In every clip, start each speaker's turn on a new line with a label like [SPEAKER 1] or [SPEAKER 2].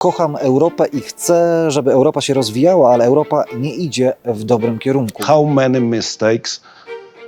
[SPEAKER 1] kocham Europę i chcę, żeby Europa się rozwijała, ale Europa nie idzie w dobrym kierunku.
[SPEAKER 2] How many mistakes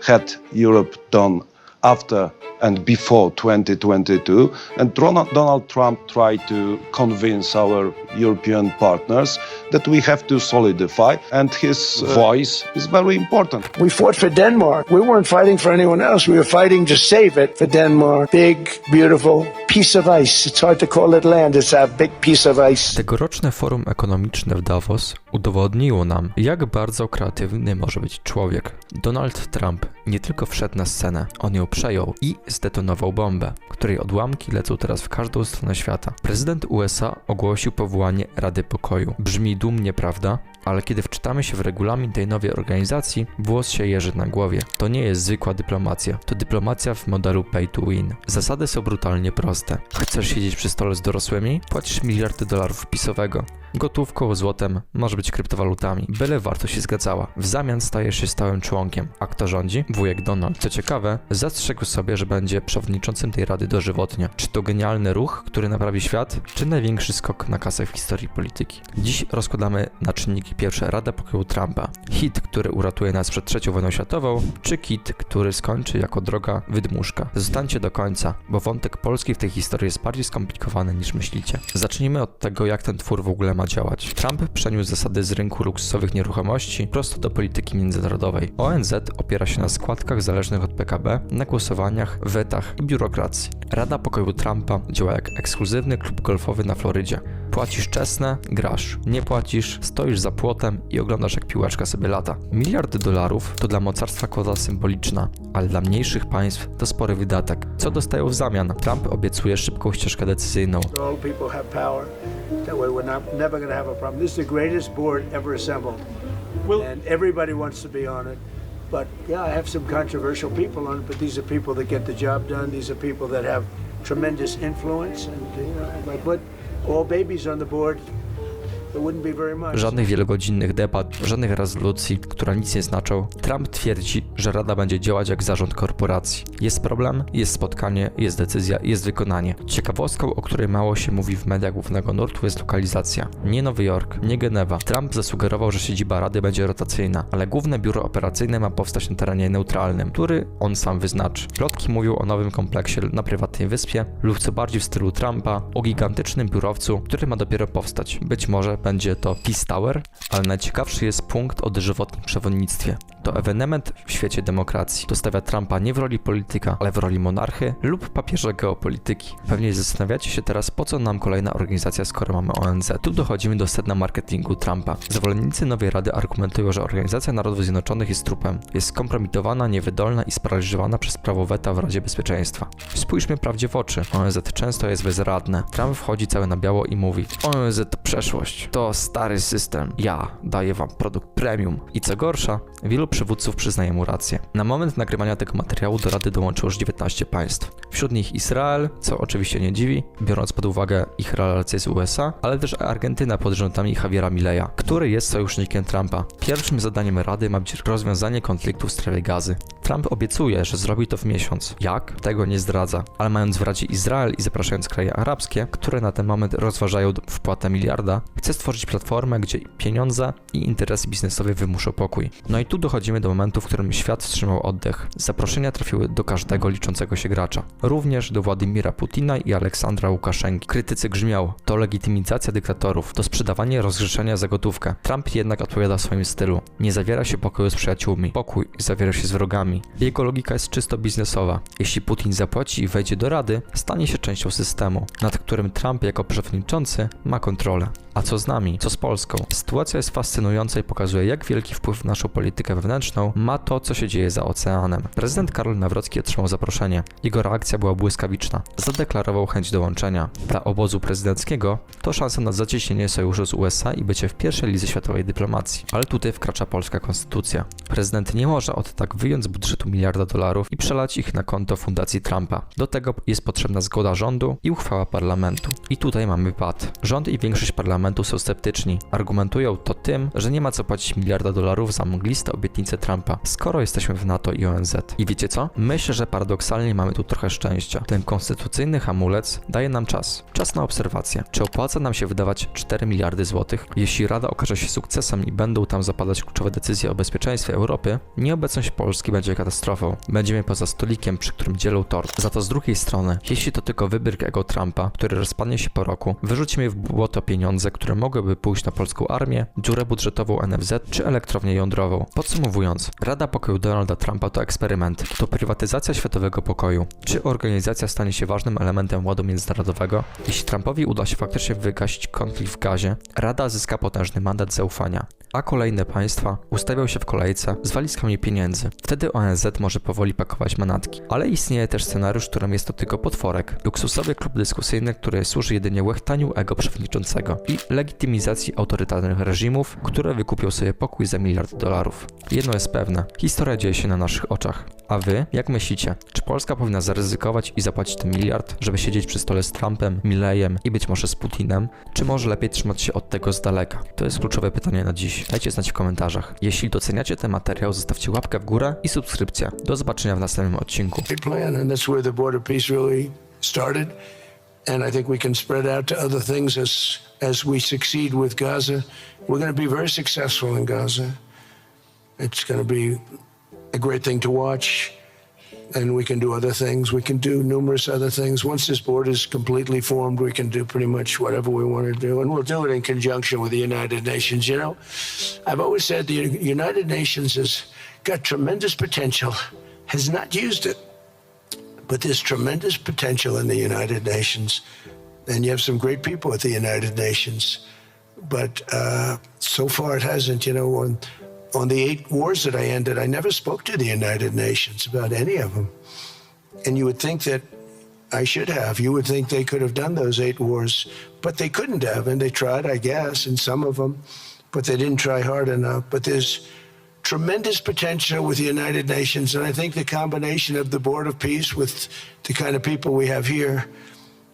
[SPEAKER 2] had Europe done after and before 2022? And Donald Trump tried to convince our European partners that we have to solidify, and his uh, voice is very important.
[SPEAKER 3] We fought for Denmark. We weren't fighting for anyone else. We were fighting to save it for Denmark. Big, beautiful piece of ice. It's hard to call it land. It's a big piece of ice.
[SPEAKER 4] Tegoroczne forum ekonomiczne w Davos udowodniło nam, jak bardzo kreatywny może być człowiek. Donald Trump nie tylko wszedł na scenę, on ją przejął i zdetonował bombę, której odłamki lecą teraz w każdą stronę świata. Prezydent USA ogłosił powołanie Rady Pokoju. Brzmi dumnie, prawda? Ale kiedy wczytamy się w regulamin tej nowej organizacji, włos się jeży na głowie. To nie jest zwykła dyplomacja, to dyplomacja w modelu pay to win. Zasady są brutalnie proste. Chcesz siedzieć przy stole z dorosłymi? Płacisz miliardy dolarów wpisowego. Gotówką, złotem, może być kryptowalutami, byle wartość się zgadzała. W zamian stajesz się stałym członkiem. A kto rządzi? Wujek Donald. Co ciekawe, zastrzegł sobie, że będzie przewodniczącym tej rady dożywotnio. Czy to genialny ruch, który naprawi świat, czy największy skok na kasę w historii polityki? Dziś rozkładamy na czynniki pierwsze Rada Pokoju Trumpa. Hit, który uratuje nas przed trzecią wojną światową, czy kit, który skończy jako droga wydmuszka. Zostańcie do końca, bo wątek polski w tej historii jest bardziej skomplikowany niż myślicie. Zacznijmy od tego, jak ten twór w ogóle ma działać. Trump przeniósł zasady z rynku luksusowych nieruchomości prosto do polityki międzynarodowej. ONZ opiera się na składkach zależnych od PKB, na głosowaniach, wetach i biurokracji. Rada Pokoju Trumpa działa jak ekskluzywny klub golfowy na Florydzie. Płacisz czesne, grasz. Nie płacisz, stoisz za płotem i oglądasz jak piłeczka sobie lata. Miliardy dolarów to dla mocarstwa kwota symboliczna, ale dla mniejszych państw to spory wydatek. Co dostają w zamian? Trump obiecuje szybką ścieżkę decyzyjną.
[SPEAKER 3] All people have power. That way we're not, never going to have a problem. This is the greatest board ever assembled. and everybody wants to be on it. But yeah, I have some controversial people on it, but these are people that get the job done. These are people that have tremendous influence. And, you know, if I put all babies on the board,
[SPEAKER 4] Żadnych wielogodzinnych debat, żadnych rezolucji, które nic nie znaczą. Trump twierdzi, że Rada będzie działać jak zarząd korporacji. Jest problem, jest spotkanie, jest decyzja, jest wykonanie. Ciekawostką, o której mało się mówi w mediach głównego nurtu jest lokalizacja. Nie Nowy Jork, nie Genewa. Trump zasugerował, że siedziba Rady będzie rotacyjna, ale główne biuro operacyjne ma powstać na terenie neutralnym, który on sam wyznaczy. Plotki mówią o nowym kompleksie na prywatnej wyspie lub co bardziej w stylu Trumpa, o gigantycznym biurowcu, który ma dopiero powstać. Być może będzie to Peace Tower, ale najciekawszy jest punkt o dożywotnim przewodnictwie. To ewenement w świecie demokracji. To stawia Trumpa nie w roli polityka, ale w roli monarchy lub papieża geopolityki. Pewnie zastanawiacie się teraz, po co nam kolejna organizacja, skoro mamy ONZ. Tu dochodzimy do sedna marketingu Trumpa. Zwolennicy nowej rady argumentują, że Organizacja Narodów Zjednoczonych jest trupem. Jest skompromitowana, niewydolna i sparaliżowana przez prawo weta w Radzie Bezpieczeństwa. Spójrzmy prawdzie w oczy. ONZ często jest bezradne. Trump wchodzi cały na biało i mówi: ONZ to przeszłość. To stary system. Ja daję wam produkt premium. I co gorsza, wielu przywódców przyznaje mu rację. Na moment nagrywania tego materiału do Rady dołączyło już 19 państw. Wśród nich Izrael, co oczywiście nie dziwi, biorąc pod uwagę ich relacje z USA, ale też Argentyna pod rządami Javiera Mileya, który jest sojusznikiem Trumpa. Pierwszym zadaniem Rady ma być rozwiązanie konfliktu w strefie gazy. Trump obiecuje, że zrobi to w miesiąc. Jak? Tego nie zdradza. Ale mając w Radzie Izrael i zapraszając kraje arabskie, które na ten moment rozważają wpłatę miliarda, chce stworzyć platformę, gdzie pieniądze i interesy biznesowe wymuszą pokój. No i tu dochodzimy do momentu, w którym świat wstrzymał oddech. Zaproszenia trafiły do każdego liczącego się gracza. Również do Władimira Putina i Aleksandra Łukaszenki. Krytycy grzmiał. To legitymizacja dyktatorów, to sprzedawanie rozgrzeszenia za gotówkę. Trump jednak odpowiada w swoim stylu. Nie zawiera się pokoju z przyjaciółmi. Pokój zawiera się z wrogami. Jego logika jest czysto biznesowa. Jeśli Putin zapłaci i wejdzie do rady, stanie się częścią systemu, nad którym Trump jako przewodniczący ma kontrolę. A co z nami? Co z Polską? Sytuacja jest fascynująca i pokazuje, jak wielki wpływ na naszą politykę wewnętrzną ma to, co się dzieje za oceanem. Prezydent Karol Nawrocki otrzymał zaproszenie. Jego reakcja była błyskawiczna. Zadeklarował chęć dołączenia. Dla obozu prezydenckiego to szansa na zacieśnienie sojuszu z USA i bycie w pierwszej lidze światowej dyplomacji. Ale tutaj wkracza polska konstytucja. Prezydent nie może od tak wyjąć z budżetu miliarda dolarów i przelać ich na konto Fundacji Trumpa. Do tego jest potrzebna zgoda rządu i uchwała parlamentu. I tutaj mamy pad. Rząd i większość parlamentu są sceptyczni. Argumentują to tym, że nie ma co płacić miliarda dolarów za mgliste obietnice Trumpa, skoro jesteśmy w NATO i ONZ. I wiecie co? Myślę, że paradoksalnie mamy tu trochę szczęścia. Ten konstytucyjny hamulec daje nam czas. Czas na obserwację. Czy opłaca nam się wydawać 4 miliardy złotych? Jeśli Rada okaże się sukcesem i będą tam zapadać kluczowe decyzje o bezpieczeństwie Europy, nieobecność Polski będzie katastrofą. Będziemy poza stolikiem, przy którym dzielą tort. Za to z drugiej strony, jeśli to tylko wybryk ego Trumpa, który rozpadnie się po roku, wyrzucimy w błoto pieniądze, które mogłyby pójść na polską armię, dziurę budżetową NFZ czy elektrownię jądrową. Podsumowując, Rada Pokoju Donalda Trumpa to eksperyment. To prywatyzacja światowego pokoju. Czy organizacja stanie się ważnym elementem ładu międzynarodowego? Jeśli Trumpowi uda się faktycznie wygasić konflikt w gazie, Rada zyska potężny mandat zaufania. A kolejne państwa ustawią się w kolejce z walizkami pieniędzy. Wtedy ONZ może powoli pakować manatki. Ale istnieje też scenariusz, którym jest to tylko potworek. Luksusowy klub dyskusyjny, który służy jedynie łechtaniu ego przewodniczącego i legitymizacji autorytarnych reżimów, które wykupią sobie pokój za miliard dolarów. Jedno jest pewne, historia dzieje się na naszych oczach. A wy, jak myślicie, czy Polska powinna zaryzykować i zapłacić ten miliard, żeby siedzieć przy stole z Trumpem, Milejem i być może z Putinem, czy może lepiej trzymać się od tego z daleka? To jest kluczowe pytanie na dziś. Dajcie znać w komentarzach. Jeśli doceniacie ten materiał, zostawcie łapkę w górę i subskrypcję. Do zobaczenia w następnym odcinku.
[SPEAKER 3] And I think we can spread out to other things as as we succeed with Gaza. We're going to be very successful in Gaza. It's going to be a great thing to watch. And we can do other things. We can do numerous other things. Once this board is completely formed, we can do pretty much whatever we want to do. And we'll do it in conjunction with the United Nations. You know, I've always said the United Nations has got tremendous potential, has not used it but there's tremendous potential in the United Nations, and you have some great people at the United Nations. But uh, so far, it hasn't. You know, on the eight wars that I ended, I never spoke to the United Nations about any of them. And you would think that I should have. You would think they could have done those eight wars, but they couldn't have, and they tried, I guess, in some of them, but they didn't try hard enough. But there's tremendous potential with the United Nations, and I think the combination of the Board of Peace with the kind of people we have here,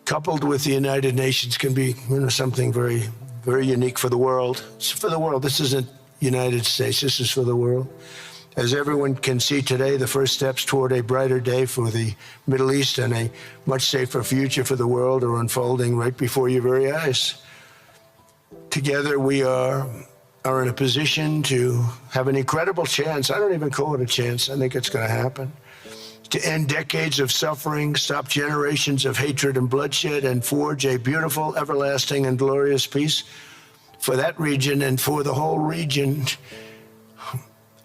[SPEAKER 3] coupled with the United Nations, can be you know, something very, very unique for the world. It's for the world. This isn't United States. This is for the world. As everyone can see today, the first steps toward a brighter day for the Middle East and a much safer future for the world are unfolding right before your very eyes. Together, we are are in a position to have an incredible chance. I don't even call it a chance. I think it's going to happen. To end decades of suffering, stop generations of hatred and bloodshed, and forge a beautiful, everlasting, and glorious peace for that region and for the whole region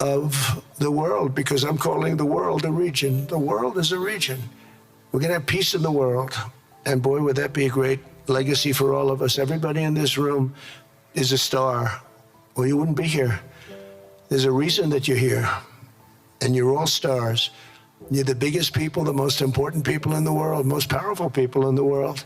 [SPEAKER 3] of the world, because I'm calling the world a region. The world is a region. We're going to have peace in the world. And boy, would that be a great legacy for all of us. Everybody in this room is a star, or you wouldn't be here. There's a reason that you're here, and you're all stars. You're the biggest people, the most important people in the world, most powerful people in the world.